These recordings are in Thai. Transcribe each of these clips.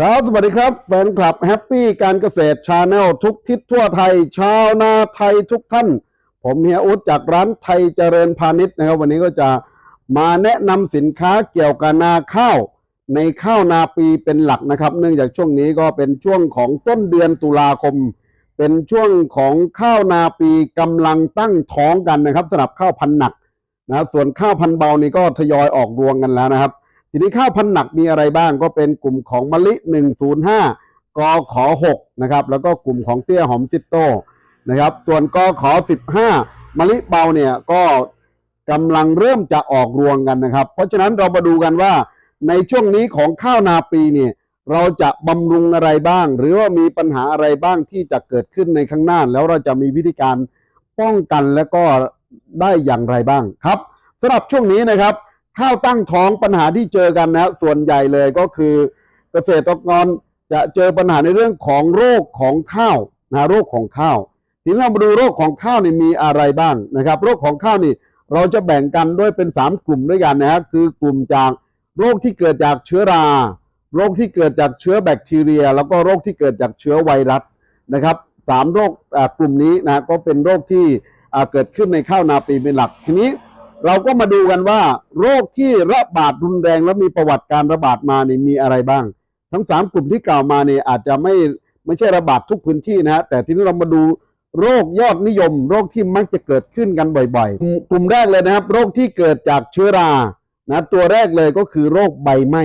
ครับสวัสดีครับแฟนคลับแฮปปี้การเกษตรชาแนลทุกทิศทั่วไทย ชาวนาไทยทุกท่าน ผมเฮียอุดจากร้านไทยเจริญพาณิชย์นะครับ วันนี้ก็จะมาแนะนำสินค้าเกี่ยวกับนาข้าว ในข้าวนาปีเป็นหลักนะครับ เนื่องจากช่วงนี้ก็เป็นช่วงของต้นเดือนตุลาคม เป็นช่วงของข้าวนาปีกำลังตั้งท้องกันนะครับสำหรับข้าวพันหนักนะส่วนข้าวพันเบานี่ก็ทยอยออกรวงกันแล้วนะครับ ทีนี้ข้าวพันธุ์หนักมีอะไรบ้างก็เป็นกลุ่มของมะลิ 105กขอ6นะครับแล้วก็กลุ่มของเตี้ยหอมซิโต้นะครับส่วนกขอ 15มะลิเบาเนี่ยก็กำลังเริ่มจะออกรวงกันนะครับ เพราะฉะนั้นเรามาดูกันว่าในช่วงนี้ของข้าวนาปีเนี่ยเราจะบำรุงอะไรบ้าง หรือว่ามีปัญหาอะไรบ้างที่จะเกิดขึ้นในข้างหน้า แล้วเราจะมีวิธีการป้องกันและก็ได้อย่างไรบ้างครับสำหรับช่วงนี้นะครับ ข้าวตั้งท้องปัญหาที่เจอกันนะ ส่วนใหญ่เลยก็คือเกษตรกรจะเจอปัญหาในเรื่องของโรคของข้าวนะโรคของข้าวทีนี้เรามาดูโรคของข้าวนี่มีอะไรบ้างนะครับ โรคของข้าวนี่เราจะแบ่งกันด้วยเป็น 3 กลุ่มด้วยกันนะฮะคือกลุ่มจากโรคที่เกิดจากเชื้อรา โรคที่เกิดจากเชื้อแบคทีเรีย แล้วก็โรคที่เกิดจากเชื้อไวรัสนะครับสามโรคกลุ่มนี้นะก็เป็นโรคที่เกิดขึ้นในข้าวนาปีเป็นหลักทีนี้ เราก็มาดูกันว่า โรคที่ระบาดรุนแรงและมีประวัติการระบาดมานี่มีอะไรบ้าง ทั้งสามกลุ่มที่กล่าวมาเนี่ยอาจจะไม่ไม่ใช่ระบาดทุกพื้นที่นะฮะแต่ทีนี้เรามาดูโรคยอดนิยม โรคที่มักจะเกิดขึ้นกันบ่อยๆ กลุ่มแรกเลยนะครับ โรคที่เกิดจากเชื้อรานะตัวแรกเลยก็คือโรคใบไหม้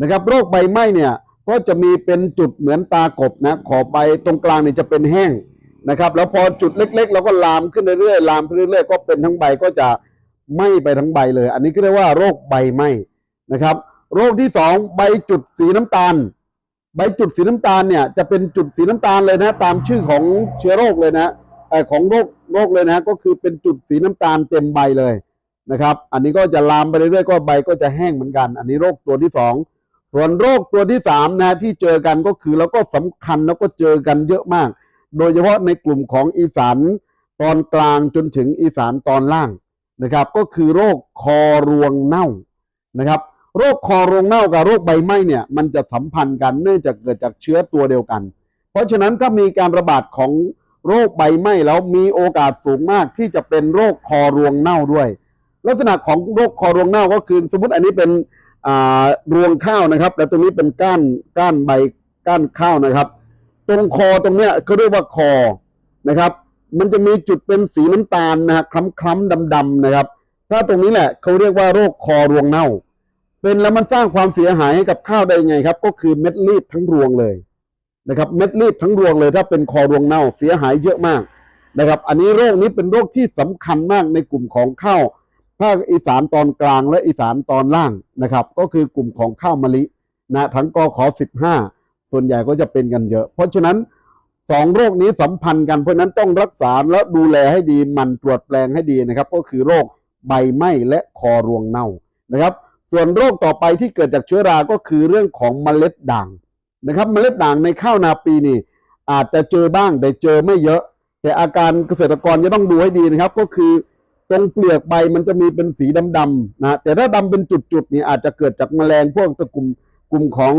นะครับ โรคใบไหม้เนี่ยก็จะมีเป็นจุดเหมือนตากบนะขอบใบตรงกลางเนี่ยจะเป็นแห้งนะครับ แล้วพอจุดเล็กๆเราก็ลามขึ้นเรื่อยๆลามขึ้นเรื่อยๆก็เป็นทั้งใบก็จะ ไหม้ไปทั้งใบเลย อันนี้ก็เรียกว่าโรคใบไหม้นะครับ โรคที่สองใบจุดสีน้ำตาล ใบจุดสีน้ำตาลเนี่ยจะเป็นจุดสีน้ำตาลเลยนะ ตามชื่อของเชื้อโรคเลยนะเอของโรคโรคเลยนะก็คือเป็นจุดสีน้ำตาลเต็มใบเลยนะครับ อันนี้ก็จะลามไปเรื่อยๆก็ใบก็จะแห้งเหมือนกัน อันนี้โรคตัวที่สองส่วนโรคตัวที่สามนะที่เจอกันก็คือแล้วก็สำคัญแล้วก็เจอกันเยอะมาก โดยเฉพาะในกลุ่มของอีสานตอนกลางจนถึงอีสานตอนล่าง นะครับ ก็คือโรคคอรวงเน่านะครับ โรคคอรวงเน่ากับโรคใบไหม้เนี่ยมันจะสัมพันธ์กันเนื่องจากเกิดจากเชื้อตัวเดียวกัน เพราะฉะนั้นถ้ามีการระบาดของโรคใบไหม้แล้วมีโอกาสสูงมากที่จะเป็นโรคคอรวงเน่าด้วย ลักษณะของโรคคอรวงเน่าก็คือสมมติอันนี้เป็นรวงข้าวนะครับ แล้วตรงนี้เป็นก้านก้านใบก้านข้าวนะครับ ตรงคอตรงเนี้ยเขาเรียกว่าคอนะครับ มันจะมีจุดเป็นสีน้ำตาลนะฮะคล้ำๆดำๆนะครับ ถ้าตรงนี้แหละเขาเรียกว่าโรคคอรวงเน่า เป็นแล้วมันสร้างความเสียหายให้กับข้าวได้ยังไงครับ ก็คือเม็ดรีบทั้งรวงเลยนะครับ เม็ดรีบทั้งรวงเลย ถ้าเป็นคอรวงเน่าเสียหายเยอะมากนะครับ อันนี้โรคนี้เป็นโรคที่สำคัญมากในกลุ่มของข้าวภาคอีสานตอนกลางและอีสานตอนล่างนะครับ ก็คือกลุ่มของข้าวมะลินะทั้งกขอ15 ส่วนใหญ่ก็จะเป็นกันเยอะ เพราะฉะนั้น สองโรคนี้สัมพันธ์กันเพราะนั้นต้องรักษาและดูแลให้ดีมันตรวจแปลงให้ดีนะครับ ก็คือโรคใบไหม้และคอรวงเน่านะครับ ส่วนโรคต่อไปที่เกิดจากเชื้อราก็คือเรื่องของเมล็ดด่างนะครับ เมล็ดด่างในข้าวนาปีนี่ อาจจะเจอบ้างแต่เจอไม่เยอะ แต่อาการเกษตรกรจะต้องดูให้ดีนะครับ ก็คือตรงเปลือกใบมันจะมีเป็นสีดำๆนะแต่ถ้าดำเป็นจุดๆนี่อาจจะเกิดจากแมลงพวกตระกลุ่มกลุ่มของ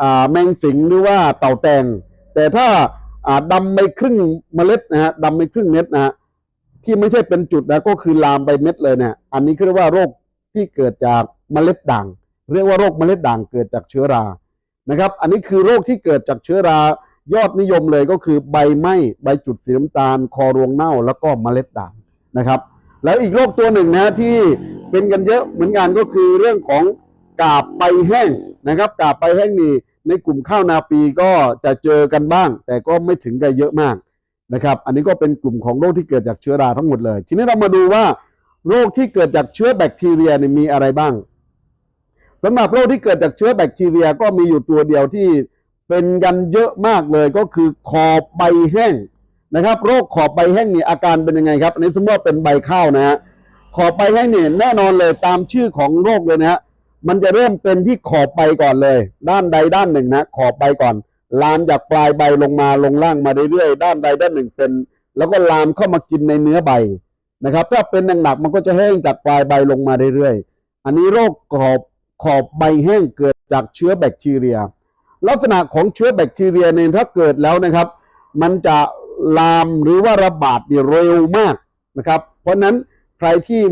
อแมงสิงหรือว่าเต่าแตงแต่ถ้า ดำไปครึ่งเมล็ดนะฮะดำไปครึ่งเม็ดนะฮะที่ไม่ใช่เป็นจุดนะก็คือลามไปเม็ดเลยเนี่ยอันนี้คือเรียกว่าโรคที่เกิดจากเมล็ดด่าง เรียกว่าโรคเมล็ดด่างเกิดจากเชื้อรานะครับ อันนี้คือโรคที่เกิดจากเชื้อรายอดนิยมเลยก็คือใบไหม้ใบจุดสีน้ำตาล คอรวงเน่าแล้วก็เมล็ดด่างนะครับ แล้วอีกโรคตัวหนึ่งนะที่เป็นกันเยอะเหมือนกันก็คือเรื่องของกาบใบแห้งนะครับ กาบใบแห้งนี่ ในกลุ่มข้าวนาปีก็จะเจอกันบ้าง แต่ก็ไม่ถึงกับเยอะมากนะครับ อันนี้ก็เป็นกลุ่มของโรคที่เกิดจากเชื้อราทั้งหมดเลย ทีนี้เรามาดูว่าโรคที่เกิดจากเชื้อแบคทีเรียมีอะไรบ้างสำหรับโรคที่เกิดจากเชื้อแบคทีเรียก็มีอยู่ตัวเดียวที่เป็นกันเยอะมากเลยก็คือขอบใบแห้งนะครับ โรคขอบใบแห้งนี่อาการเป็นยังไงครับอันนี้สมมติว่าเป็นใบข้าวนะฮะขอบใบแห้งเนี่ยแน่นอนเลยตามชื่อของโรคเลยนะฮะ มันจะเริ่มเป็นที่ขอบใบก่อนเลย ด้านใดด้านหนึ่งนะขอบใบก่อน ลามจากปลายใบลงมาลงล่างมาเรื่อยๆด้านใดด้านหนึ่งเป็น แล้วก็ลามเข้ามากินในเนื้อใบนะครับ ถ้าเป็นหนักๆมันก็จะแห้งจากปลายใบลงมาเรื่อยๆอันนี้โรคขอบขอบใบแห้งเกิดจากเชื้อแบคทีเรีย ลักษณะของเชื้อแบคทีเรียเนี่ยถ้าเกิดแล้วนะครับ มันจะลามหรือว่าระบาดเนี่ยเร็วมากนะครับ เพราะฉะนั้นใครที่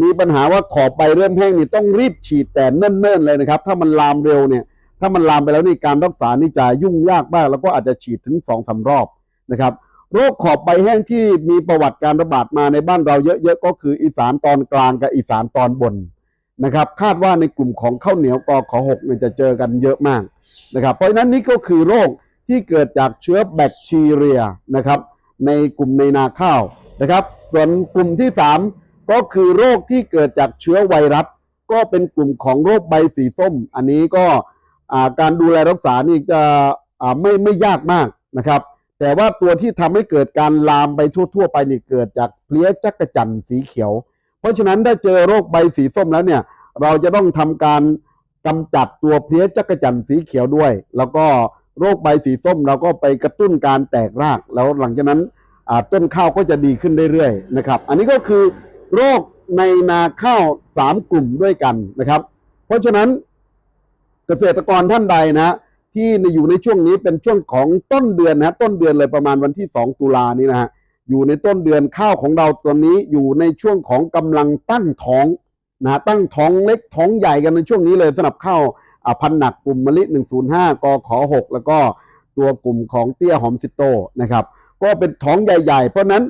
มีปัญหาว่าขอบใบเริ่มแห้งนี่ต้องรีบฉีดแต่เนิ่นๆเลยนะครับ ถ้ามันลามเร็วเนี่ย ถ้ามันลามไปแล้วนี่การรักษานี่จะยุ่งยากมาก แล้วก็อาจจะฉีดถึงสองสารอบนะครับ โรคขอบใบแห้งที่มีประวัติการระบาดมาในบ้านเราเยอะๆก็คืออีสานตอนกลางกับอีสานตอนบนนะครับ คาดว่าในกลุ่มของข้าวเหนียวกอขอหกเนี่ยจะเจอกันเยอะมากนะครับ เพราะฉะนั้นนี่ก็คือโรคที่เกิดจากเชื้อแบคทีเรียนะครับ ในกลุ่มในนาข้าวนะครับ ส่วนกลุ่มที่สาม ก็คือโรคที่เกิดจากเชื้อไวรัสก็เป็นกลุ่มของโรคใบสีส้ม อันนี้ก็การดูแลรักษานี่จะไม่ไม่ยากมากนะครับ แต่ว่าตัวที่ทำให้เกิดการลามไปทั่ว ๆ ไปนี่เกิดจากเพลี้ยจักระจั่นสีเขียว เพราะฉะนั้นถ้าเจอโรคใบสีส้มแล้วเนี่ย เราจะต้องทำการกำจัดตัวเพลี้ยจักระจั่นสีเขียวด้วย แล้วก็โรคใบสีส้มเราก็ไปกระตุ้นการแตกราก แล้วหลังจากนั้นต้นข้าวก็จะดีขึ้นเรื่อยๆนะครับ อันนี้ก็คือ โรคในนาข้าวสามกลุ่มด้วยกันนะครับ เพราะฉะนั้นเกษตรกรท่านใดนะที่อยู่ในช่วงนี้เป็นช่วงของต้นเดือนนะต้นเดือนเลยประมาณวันที่ 2 ตุลานี้นะฮะอยู่ในต้นเดือนข้าวของเราตัวนี้อยู่ในช่วงของกำลังตั้งท้องนะตั้งท้องเล็กท้องใหญ่กันในช่วงนี้เลยสำหรับข้าวพันหนักกลุ่มมะลิ 105กขอ6แล้วก็ตัวกลุ่มของเตี้ยหอมซิโตนะครับ ก็เป็นท้องใหญ่ ๆ เพราะนั้น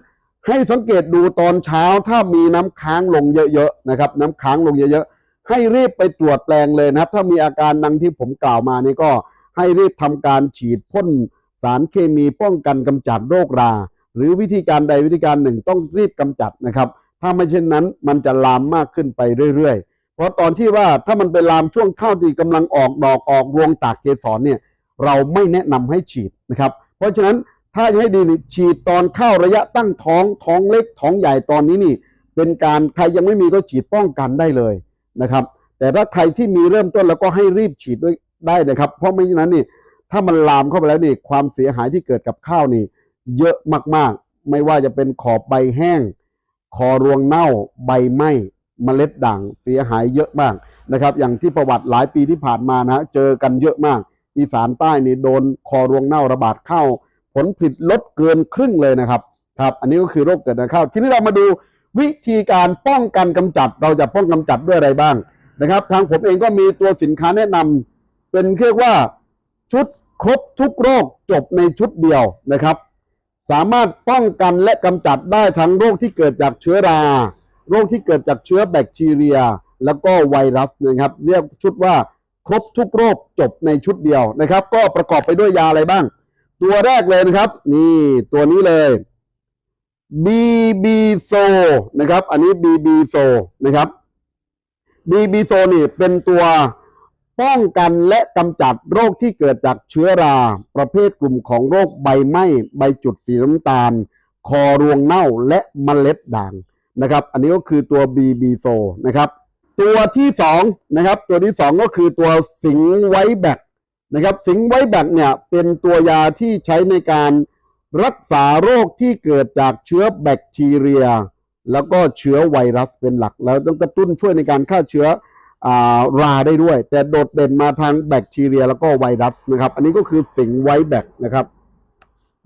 ให้สังเกตดูตอนเช้าถ้ามีน้ำค้างลงเยอะๆนะครับ น้ำค้างลงเยอะๆ ให้รีบไปตรวจแปลงเลยนะครับ ถ้ามีอาการดังที่ผมกล่าวมานี่ก็ให้รีบทำการฉีดพ่นสารเคมีป้องกันกำจัดโรครา หรือวิธีการใดวิธีการหนึ่งต้องรีบกำจัดนะครับ ถ้าไม่เช่นนั้นมันจะลามมากขึ้นไปเรื่อยๆ เพราะตอนที่ว่าถ้ามันไปลามช่วงข้าวที่กำลังออกดอกออกรวงตากเกสรเนี่ยเราไม่แนะนำให้ฉีดนะครับ เพราะฉะนั้น ถ้าจะให้ดีนี่ฉีดตอนเข้าระยะตั้งท้องท้องเล็กท้องใหญ่ตอนนี้นี่ เป็นการใครยังไม่มีก็ฉีดป้องกันได้เลยนะครับ แต่ถ้าใครที่มีเริ่มต้นแล้วก็ให้รีบฉีดด้วยได้นะครับ เพราะไม่ฉะนั้นนี่ถ้ามันลามเข้าไปแล้วนี่ความเสียหายที่เกิดกับข้าวนี่ เยอะมากๆ ไม่ว่าจะเป็นขอบใบแห้ง คอรวงเน่าใบไหม้เมล็ดด่างเสียหายเยอะมากนะครับ อย่างที่ประวัติหลายปีที่ผ่านมานะเจอกันเยอะมาก อีสานใต้นี่โดนคอรวงเน่าระบาดเข้า ผลผลิตลดเกินครึ่งเลยนะครับครับ อันนี้ก็คือโรคเกิดในข้าวทีนี้เรามาดูวิธีการป้องกันกำจัด เราจะป้องกันกำจัดด้วยอะไรบ้างนะครับ ทางผมเองก็มีตัวสินค้าแนะนำเป็นเรียกว่าชุดครบทุกโรคจบในชุดเดียวนะครับ สามารถป้องกันและกำจัดได้ทั้งโรคที่เกิดจากเชื้อรา โรคที่เกิดจากเชื้อแบคทีเรีย แล้วก็ไวรัสนะครับ เรียกชุดว่าครบทุกโรคจบในชุดเดียวนะครับ ก็ประกอบไปด้วยยาอะไรบ้าง ตัวแรกเลยนะครับ นี่ตัวนี้เลย BB s o นะครับ อันนี้ BB s o นะครับ BB s o นี่เป็นตัวป้องกันและกำจัดโรคที่เกิดจากเชื้อรา ประเภทกลุ่มของโรคใบไหม้ใบจุดสีน้ำตาล คอรวงเน่าและมเมล็ดด่างนะครับ อันนี้ก็คือตัว BB s o นะครับ ตัวที่สองนะครับ ตัวที่สองก็คือตัวสิงไวแบค นะครับสิงไว้แบคเนี่ยเป็นตัวยาที่ใช้ในการรักษาโรคที่เกิดจากเชื้อแบคทีเรีย แล้วก็เชื้อไวรัสเป็นหลัก แล้วต้องกระตุ้นช่วยในการฆ่าเชื้ออราได้ด้วย แต่โดดเด่นมาทางแบคทีเรียแล้วก็ไวรัสนะครับ อันนี้ก็คือสิงไวแบคนะครับ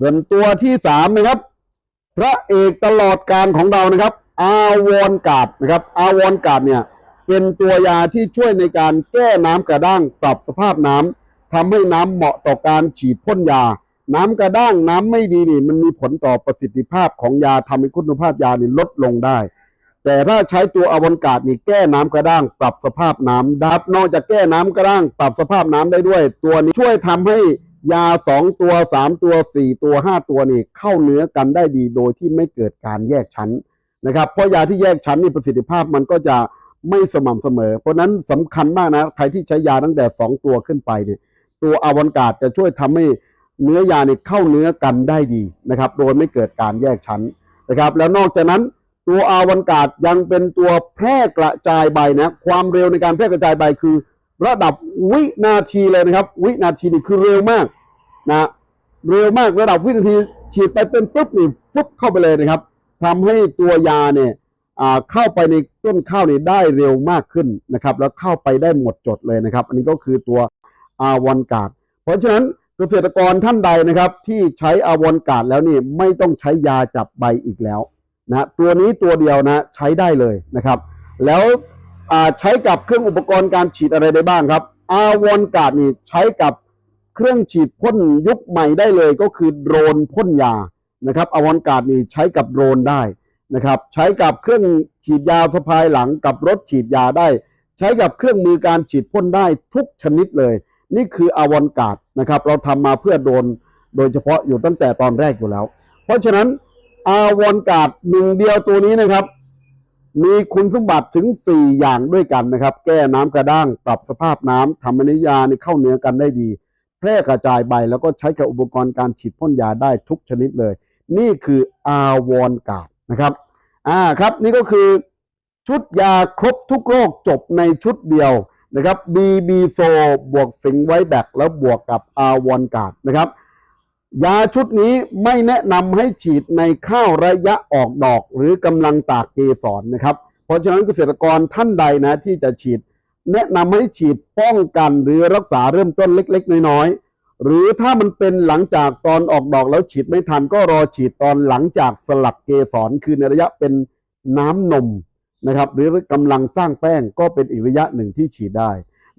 ส่วนตัวที่สามนะครับ พระเอกตลอดการของเรานะครับ อาวอนกาดนะครับ อาวอนกาดเนี่ยเป็นตัวยาที่ช่วยในการแก้น้ำกระด้างปรับสภาพน้ำ ทำให้น้ำเหมาะต่อการฉีดพ่นยา น้ำกระด้างน้ำไม่ดีนี่มันมีผลต่อประสิทธิภาพของยาทำให้คุณภาพยานี่ลดลงได้ แต่ถ้าใช้ตัวอวันกาดนี่แก้น้ำกระด้าง ปรับสภาพน้ำดับนอกจากแก้น้ำกระด้าง ปรับสภาพน้ำได้ด้วย ตัวนี้ช่วยทำให้ยาสองตัวสามตัวสี่ตัวห้าตัวนี่เข้าเนื้อกันได้ดีโดยที่ไม่เกิดการแยกชั้นนะครับเพราะยาที่แยกชั้นนี่ประสิทธิภาพมันก็จะไม่สม่ำเสมอ เพราะฉะนั้นสำคัญมากนะ ใครที่ใช้ยาตั้งแต่ 2 ตัวขึ้นไปเนี่ย ตัวอวันกาดจะช่วยทำให้เนื้อยาเนี่ยเข้าเนื้อกันได้ดีนะครับ โดยไม่เกิดการแยกชั้นนะครับ แล้วนอกจากนั้นตัวอาวันกาดยังเป็นตัวแพร่กระจายใบนะความเร็วในการแพร่กระจายใบคือ ระดับวินาทีเลยนะครับ วินาทีนี่คือเร็วมากนะเร็วมากระดับวินาทีฉีดไปเป็นปุ๊บนี่ฟุบเข้าไปเลยนะครับทำให้ตัวยาเนี่ยอ่าเข้าไปในต้นข้าวนี่ได้เร็วมากขึ้นนะครับ แล้วเข้าไปได้หมดจดเลยนะครับ อันนี้ก็คือตัว อาวันกาดเพราะฉะนั้นเกษตรกรท่านใดนะครับ ที่ใช้อาวอนกาดแล้วนี่ไม่ต้องใช้ยาจับใบอีกแล้วนะตัวนี้ตัวเดียวนะใช้ได้เลยนะครับ แล้วใช้กับเครื่องอุปกรณ์การฉีดอะไรได้บ้างครับ อาวอนกาดนี่ใช้กับเครื่องฉีดพ่นยุคใหม่ได้เลยก็คือโดรนพ่นยานะครับอาวอนกาดนี่ใช้กับโดรนได้นะครับใช้กับเครื่องฉีดยาสะพายหลังกับรถฉีดยาได้ ใช้กับเครื่องมือการฉีดพ่นได้ทุกชนิดเลย นี่คืออวอนการ์ดนะครับ เราทำมาเพื่อโดนโดยเฉพาะอยู่ตั้งแต่ตอนแรกอยู่แล้ว เพราะฉะนั้นอาวอนการ์ดหนึ่งเดียวตัวนี้นะครับ มีคุณสมบัติถึง 4 อย่างด้วยกันนะครับ แก้น้ำกระด้างปรับสภาพน้ำทำให้นิยานี่เข้าเนื้อกันได้ดี แพร่กระจายใบแล้วก็ใช้กับอุปกรณ์การฉีดพ่นยาได้ทุกชนิดเลย นี่คืออาวอนการ์ดนะครับอ่าครับนี่ก็คือชุดยาครบทุกโรคจบในชุดเดียว นะครับ BB โซบวกสิงไว้แบกแล้วบวกกับอาวอนกาดนะครับยาชุดนี้ไม่แนะนำให้ฉีดในข้าวระยะออกดอกหรือกำลังตากเกสรนะครับ เพราะฉะนั้นเกษตรกรท่านใดนะที่จะฉีด แนะนำให้ฉีดป้องกันหรือรักษาเริ่มต้นเล็ก ๆ น้อยๆหรือถ้ามันเป็นหลังจากตอนออกดอกแล้วฉีดไม่ทันก็รอฉีดตอนหลังจากสลัดเกสรคือในระยะเป็นน้ำนม นะครับหรือกำลังสร้างแป้งก็เป็นอีกระยะหนึ่งที่ฉีดได้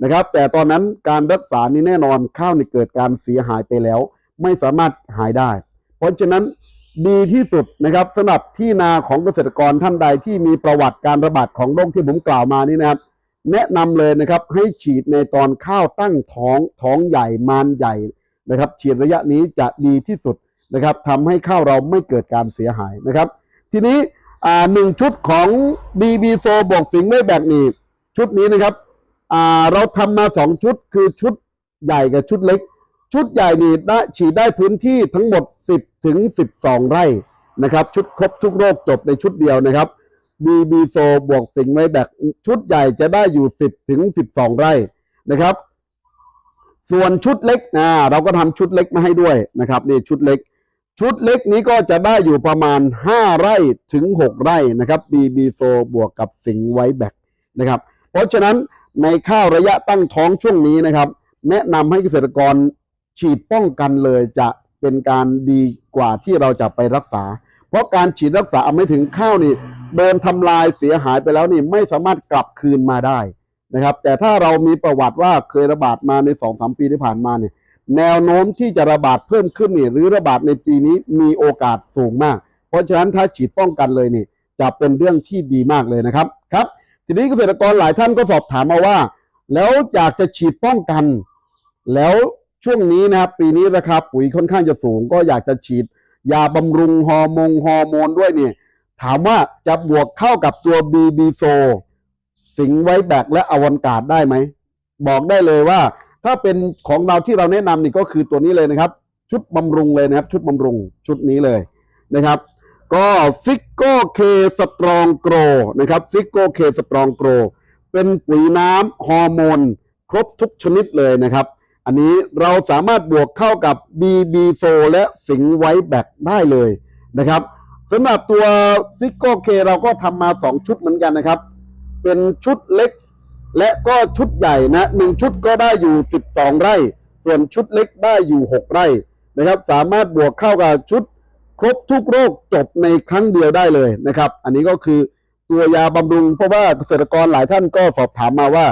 นะครับ แต่ตอนนั้นการรักษานี้แน่นอนข้าวนี่เกิดการเสียหายไปแล้ว ไม่สามารถหายได้ เพราะฉะนั้นดีที่สุดนะครับสำหรับที่นาของเกษตรกรท่านใดที่มีประวัติการระบาดของโรคที่ผมกล่าวมานี้นะครับ แนะนำเลยนะครับให้ฉีดในตอนข้าวตั้งท้องท้องใหญ่มานใหญ่นะครับ ฉีดระยะนี้จะดีที่สุดนะครับทำให้ข้าวเราไม่เกิดการเสียหายนะครับ ทีนี้ อ่าหนึ่งชุดของ BB โซบวกสิงไม่แบกหนี่ชุดนี้นะครับอ่าเราทำมาสองชุดคือชุดใหญ่กับชุดเล็ก ชุดใหญ่นี่ได้ฉีดได้พื้นที่ทั้งหมด 10ถึง12 ไร่นะครับ ชุดครบทุกโรคจบในชุดเดียวนะครับ BB โซบวกสิงไว้แบกชุดใหญ่จะได้อยู่ 10ถึง12 ไร่นะครับ ส่วนชุดเล็กนะเราก็ทำชุดเล็กมาให้ด้วยนะครับนี่ชุดเล็ก ชุดเล็กนี้ก็จะได้อยู่ประมาณ 5 ไร่ถึง 6 ไร่นะครับ BB โซบวกกับสิงไวแบกนะครับ เพราะฉะนั้นในข้าวระยะตั้งท้องช่วงนี้นะครับ แนะนำให้เกษตรกรฉีดป้องกันเลยจะเป็นการดีกว่าที่เราจะไปรักษา เพราะการฉีดรักษาเอาไม่ถึงข้าวนี่โดนทำลายเสียหายไปแล้วนี่ไม่สามารถกลับคืนมาได้นะครับ แต่ถ้าเรามีประวัติว่าเคยระบาดมาในสองสามปีที่ผ่านมาเนี่ย แนวโน้มที่จะระบาดเพิ่มขึ้นนี่หรือระบาดในปีนี้มีโอกาสสูงมาก เพราะฉะนั้นถ้าฉีดป้องกันเลยนี่จะเป็นเรื่องที่ดีมากเลยนะครับครับ ทีนี้เกษตรกรหลายท่านก็สอบถามมาว่า แล้วอยากจะฉีดป้องกัน แล้วช่วงนี้นะครับปีนี้ราคาปุ๋ยค่อนข้างจะสูง ก็อยากจะฉีด ยาบำรุงฮอร์โมนฮอร์โมนด้วยนี่ถามว่าจะบวกเข้ากับตัว BB โซสิงไว้แบกและอวันกาดได้ไหมบอกได้เลยว่า ถ้าเป็นของเราที่เราแนะนำนี่ก็คือตัวนี้เลยนะครับ ชุดบำรุงเลยนะครับ ชุดบำรุงชุดนี้เลยนะครับ ก็ฟิกโกเคสตรองโกรนะครับฟิกโกเคสตรองโกรเป็นปุ๋ยน้ำฮอร์โมนครบทุกชนิดเลยนะครับ อันนี้เราสามารถบวกเข้ากับ BB โฟและสิงไว้แบกได้เลยนะครับสำหรับตัวซิโกเคเราก็ทำมา 2 ชุดเหมือนกันนะครับ เป็นชุดเล็ก และก็ชุดใหญ่นะหนึ่งชุดก็ได้อยู่ 12 ไร่ ส่วนชุดเล็กได้อยู่ 6 ไร่นะครับ สามารถบวกเข้ากับชุดครบทุกโรคจบในครั้งเดียวได้เลยนะครับ อันนี้ก็คือตัวยาบำรุงเพราะว่าเกษตรกรหลายท่านก็สอบถามมาว่า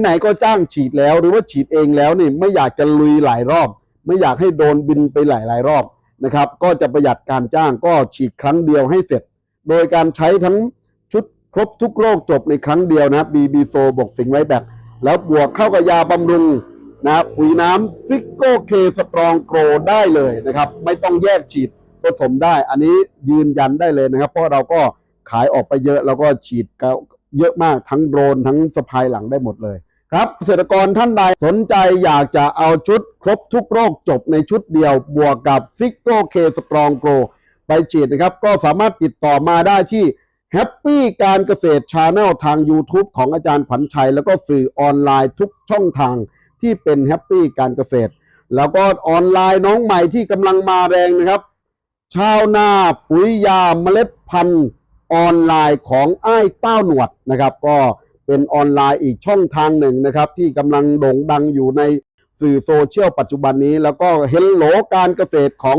ไหนๆก็จ้างฉีดแล้วหรือว่าฉีดเองแล้วนี่ไม่อยากจะลุยหลายรอบ ไม่อยากให้โดนบินไปหลายๆรอบนะครับ ก็จะประหยัดการจ้างก็ฉีดครั้งเดียวให้เสร็จ โดยการใช้ทั้ง ครบทุกโรคจบในครั้งเดียวนะบีบีโฟบวกสิงไว้แบกแล้วบวกเข้ากับยาบำรุงนะปุ๋ยน้ำฟิกโกเคสตรองโกรได้เลยนะครับ ไม่ต้องแยกฉีดผสมได้ อันนี้ยืนยันได้เลยนะครับ เพราะเราก็ขายออกไปเยอะแล้วก็ฉีดก็เยอะมากทั้งโดรนทั้งสะพายหลังได้หมดเลยครับเกษตรกรท่านใดสนใจอยากจะเอาชุดครบทุกโรคจบในชุดเดียว บวกกับซิกโกเคสตรองโกรไปฉีดนะครับ ก็สามารถติดต่อมาได้ที่ แฮปปี้การเกษตรชาแนลทาง YouTube ของอาจารย์ขวัญชัย แล้วก็สื่อออนไลน์ทุกช่องทางที่เป็นแฮปปี้การเกษตร แล้วก็ออนไลน์น้องใหม่ที่กำลังมาแรงนะครับ ชาวนาปุ๋ยยาเมล็ดพันธุ์ออนไลน์ของไอ้ายเต้าหนวดนะครับ ก็เป็นออนไลน์อีกช่องทางหนึ่งนะครับ ที่กำลังโด่งดังอยู่ในสื่อโซเชียลปัจจุบันนี้ แล้วก็เฮลโหลการเกษตรของ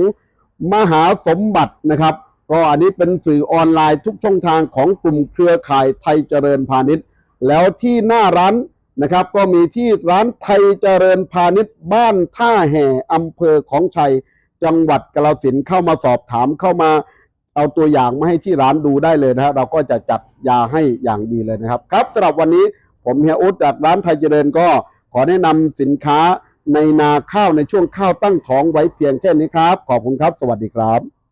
มหาสมบัตินะครับ ก็อันนี้เป็นสื่อออนไลน์ทุกช่องทางของกลุ่มเครือข่ายไทยเจริญพาณิชย์ แล้วที่หน้าร้านนะครับ ก็มีที่ร้านไทยเจริญพาณิชย์ บ้านท่าแห่อำเภอของชัย จังหวัดกาฬสินเข้ามาสอบถามเข้ามาเอาตัวอย่างมาให้ที่ร้านดูได้เลยนะฮะเราก็จะจัดยาให้อย่างดีเลยนะครับ ครับสำหรับวันนี้ผมเฮียอุดจากร้านไทยเจริญก็ขอแนะนำสินค้าในนาข้าวในช่วงข้าวตั้งท้องไว้เพียงแค่นี้ครับ ขอบคุณครับ สวัสดีครับ